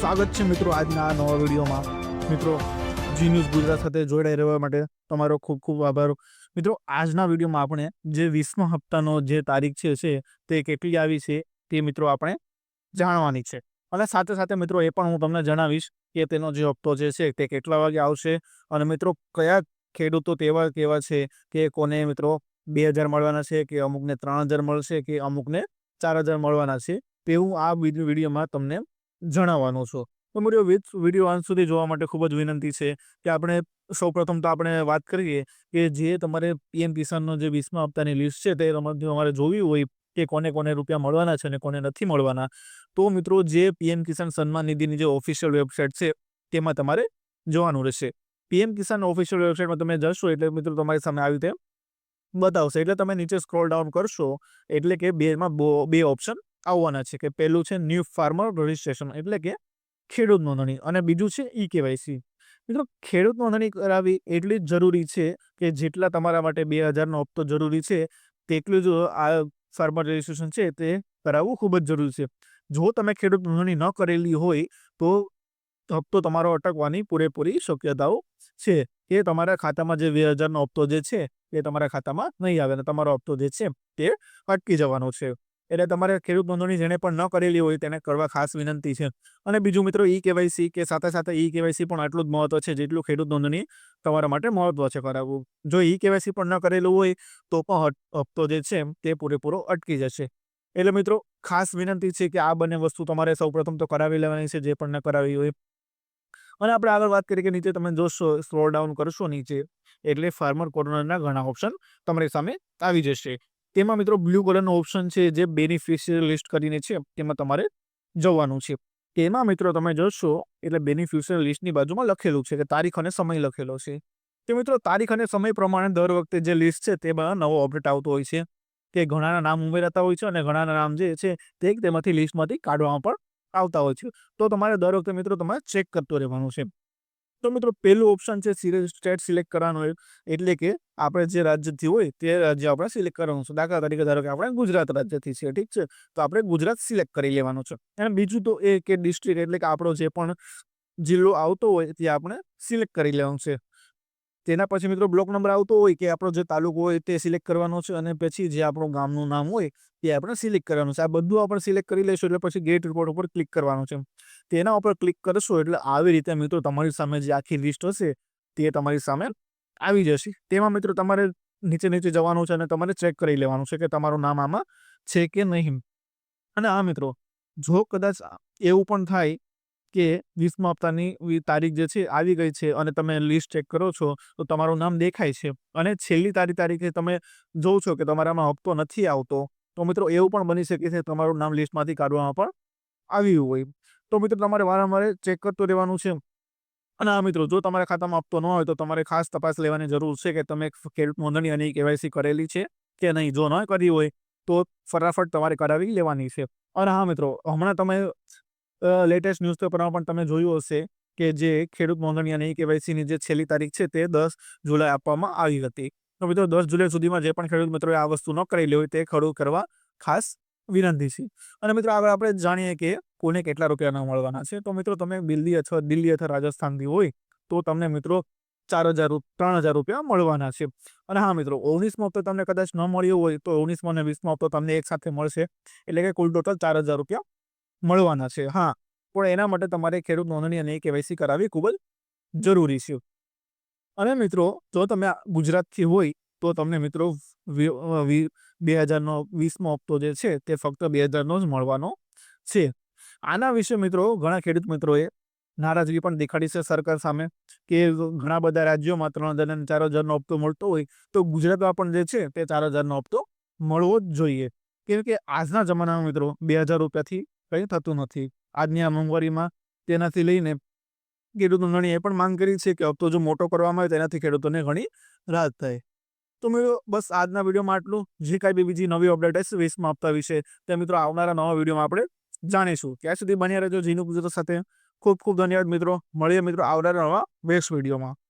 સ્વાગત છે મિત્રો આજના નવા વિડીયોમાં. મિત્રો જી ન્યૂઝ ગુજરાત સાથે જોડાઈ રહેવા માટે તમારો ખૂબ ખૂબ આભાર. મિત્રો, આજના વિડીયોમાં આપણે જે વીસમા હપ્તાનો જે તારીખ છે છે, તે કેટલી આવી છે, તે મિત્રો આપણે જાણવાની છે. અને સાથે સાથે મિત્રો, એ પણ હું તમને જણાવીશ કે તેનો જે હપ્તો જે છે, તે કેટલા વાગે આવશે અને મિત્રો, કયા ખેડૂતો તેવા કેવા છે કે કોને મિત્રો બે હજાર મળવાના છે, કે અમુકને ત્રણ હજાર મળશે, કે અમુકને ચાર હજાર મળવાના છે, તેવું આ વિડીયોમાં તમને જણાવવાનો છું. તો મિત્રો વીડિયો અંત સુધી જોવા માટે ખૂબ જ વિનંતી છે કે આપણે સૌપ્રથમ તો આપણે વાત કરીએ કે જે તમારે પીએમ કિસાનનો જે વીસમા હપ્તાની લિસ્ટ છે તે તમારે અમારે જોવી હોય કે કોને કોને રૂપિયા મળવાના છે અને કોને નથી મળવાના. તો મિત્રો, જે પીએમ કિસાન સન્માન નિધિની જે ઓફિશિયલ વેબસાઇટ છે તેમાં તમારે જોવાનું રહેશે. પીએમ કિસાન ઓફિશિયલ વેબસાઇટમાં તમે જશો એટલે મિત્રો તમારી સામે આવી રીતે બતાવશે. એટલે તમે નીચે સ્ક્રોલ ડાઉન કરશો એટલે કે બેમાં બે ઓપ્શન આવવાના છે કે પહેલું છે ન્યૂ ફાર્મર રજિસ્ટ્રેશન એટલે કે ખેડૂત નોંધણી. અને બીજું છે ઈ કેવાયસી મિત્રો, ખેડૂત નોંધણી કરાવવી એટલી જ જરૂરી છે કે જેટલા તમારા માટે બે હજારનો હપ્તો જરૂરી છે, તેટલું જ આ ફાર્મર રજિસ્ટ્રેશન છે તે કરાવવું ખૂબ જ જરૂરી છે. જો તમે ખેડૂત નોંધણી ન કરેલી હોય, તો હપ્તો તમારો અટકવાની પૂરેપૂરી શક્યતાઓ છે. કે તમારા ખાતામાં જે બે હજારનો હપ્તો જે છે, એ તમારા ખાતામાં નહીં આવે અને તમારો હપ્તો જે છે, તે અટકી જવાનો છે. એટલે તમારે ખેડૂત નોંધણી જેણે પણ ન કરેલી હોય તેને કરવા ખાસ વિનંતી છે. અને બીજું મિત્રો, ઈ કેવાયસી કે સાથે સાથે ઈ કેવાયસી પણ આટલું જ મહત્વ છે જેટલું ખેડૂત નોંધણી તમારા માટે મહત્વ છે કરાવવું. જો ઈ કેવાયસી પણ ન કરેલું હોય, તો પણ હપ્તો જે છે તે પૂરેપૂરો અટકી જશે. એટલે મિત્રો, ખાસ વિનંતી છે કે આ બંને વસ્તુ તમારે સૌપ્રથમ તો કરાવી લેવાની છે, જે પણ ન કરાવી હોય. અને આપણે આગળ વાત કરીએ કે નીચે તમે જોશો સ્ક્રોલ ડાઉન કરશો નીચે, એટલે ફાર્મર કોર્નરના ઘણા ઓપ્શન તમારી સામે આવી જશે. તેમાં મિત્રો બ્લુ કલરનો ઓપ્શન છે, જે બેનિફિશિયરી લિસ્ટ કરીને છે, તેમાં તમારે જવાનું છે. તેમાં મિત્રો તમે જોશો, એટલે બેનિફિશિયરી લિસ્ટની બાજુમાં લખેલું છે કે તારીખ અને સમય લખેલો છે. તે મિત્રો તારીખ અને સમય પ્રમાણે દર વખતે જે લિસ્ટ છે, તેમાં નવો અપડેટ આવતો હોય છે. તે ઘણાના નામ ઉમેરાતા હોય છે અને ઘણાના નામ જે છે, તે તેમાંથી લિસ્ટમાંથી કાઢવામાં પણ આવતા હોય છે. તો તમારે દર વખતે મિત્રો તમારે ચેક કરતો રહેવાનું છે. તો મિત્રો પહેલું ઓપ્શન છે સ્ટેટ સિલેક્ટ કરવાનું હોય એટલે કે આપણે જે રાજ્યથી હોય તે રાજ્ય આપણે સિલેક્ટ કરવાનું છે. દાખલા તરીકે ધારો કે આપણે ગુજરાત રાજ્યથી છે ઠીક છે? તો આપણે ગુજરાત સિલેક્ટ કરી લેવાનું છે. અને બીજું તો એ કે ડિસ્ટ્રિક્ટ એટલે કે આપણો જે પણ જિલ્લો આવતો હોય તે આપણે સિલેક્ટ કરી લેવાનું છે. તેના પછી મિત્રો બ્લોક નંબર આવતો હોય કે આપણો જે તાલુકો હોય તે સિલેક્ટ કરવાનો છે અને પછી જે આપણું ગામનું નામ હોય તે આપણે સિલેક્ટ કરવાનું છે. આ બધું આપણે સિલેક્ટ કરી લઈશું એટલે પછી ગેટ રિપોર્ટ ઉપર ક્લિક કરવાનું છે તેના ઉપર ક્લિક કરશો એટલે આવી રીતે મિત્રો તમારી સામે જે આખી લિસ્ટ હશે તે તમારી સામે આવી જશે. તેમાં મિત્રો તમારે નીચે નીચે જવાનું છે અને તમારે ચેક કરી લેવાનું છે કે તમારું નામ આમાં છે કે નહીં અને આ મિત્રો, જો કદાચ એવું પણ થાય કે વીસમા હપ્તાની તારીખ જે છે આવી ગઈ છે અને તમે લિસ્ટ ચેક કરો છો, તો તમારું નામ દેખાય છે. અને છેલ્લી તારીખ તારીખે તમે જોવ છો કે તમારામાં હપ્તો નથી આવતો, તો મિત્રો એવું પણ બની શકે છે તમારું નામ લિસ્ટમાંથી કાઢવામાં પણ આવ્યું હોય. તો મિત્રો તમારે વારંવાર ચેક કરતું રહેવાનું છે. અને આ મિત્રો, જો તમારા ખાતામાં હપ્તો ન હોય તો તમારે ખાસ તપાસ લેવાની જરૂર છે કે તમે ખેડૂત નોંધણી અને કેવાયસી કરેલી છે કે નહીં. જો ન કરી હોય તો ફટાફટ તમારે કરાવી લેવાની છે. અને હા મિત્રો, હમણાં તમે લેટેસ્ટ ન્યૂઝપેપરમાં પણ તમે જોયું હશે કે જે ખેડૂત નોંધણી અને કેવાયસીની જે છેલ્લી તારીખ છે તે દસ જુલાઈ આપવામાં આવી હતી. તો મિત્રો દસ જુલાઈ સુધીમાં જે પણ ખેડૂત મિત્રોએ આ વસ્તુ ન કરેલી હોય તે ખડું કરવા ખાસ વિનંતી છે. અને મિત્રો આગળ આપણે જાણીએ કે કોને કેટલા રૂપિયાના મળવાના છે. તો મિત્રો તમે દિલ્હી અથવા દિલ્હી અથવા રાજસ્થાનથી હોય તો તમને મિત્રો ચાર હજાર ત્રણ હજાર રૂપિયા મળવાના છે. અને હા મિત્રો, ઓગણીસમો હપ્તો તમને કદાચ ન મળ્યો હોય તો ઓગણીસમો અને વીસમો હપ્તો તમને એક સાથે મળશે. એટલે કે કુલ ટોટલ ચાર હજાર રૂપિયા મળવાના છે, હા. પણ એના માટે તમારે ખેડૂત નોંધણી અને કેવાયસી કરાવવી ખૂબ જ જરૂરી છે. અને મિત્રો, જો તમે ગુજરાતથી હોય, તો તમને મિત્રો બે હજારનો વીસમો હપ્તો જે છે, તે ફક્ત બે હજારનો જ મળવાનો છે. આના વિશે મિત્રો, ઘણા ખેડૂત મિત્રોએ નારાજગી પણ દેખાડી છે સરકાર સામે કે ઘણા બધા રાજ્યોમાં ત્રણ હજાર અને ચાર હજારનો હપ્તો મળતો હોય, તો ગુજરાતમાં પણ જે છે, તે ચાર હજારનો હપ્તો મળવો જ જોઈએ. કેમ કે આજના જમાનામાં મિત્રો બે હજાર રૂપિયાથી કંઈ થતું નથી. આજની આ મોંઘવારીમાં તેનાથી લઈને ખેડૂત નોંધણી એ પણ માંગ કરી છે કે હપ્તો જો મોટો કરવામાં આવે તેનાથી ખેડૂતોને ઘણી રાહત થાય. તો મિત્રો, બસ આજના વિડીયોમાં આટલું. જે કાંઈ બી બીજી નવી અપડેટ હશે વીસમાં હપ્તા વિશે, તે મિત્રો આવનારા નવા વિડીયોમાં આપણે જાણીશું. ત્યાં સુધી બન્યા રહેજો. જીનું ગુજરાત સાથે ખૂબ ખૂબ ધન્યવાદ મિત્રો. મળીએ મિત્રો આવનારા નવા બેસ્ટ વિડીયોમાં.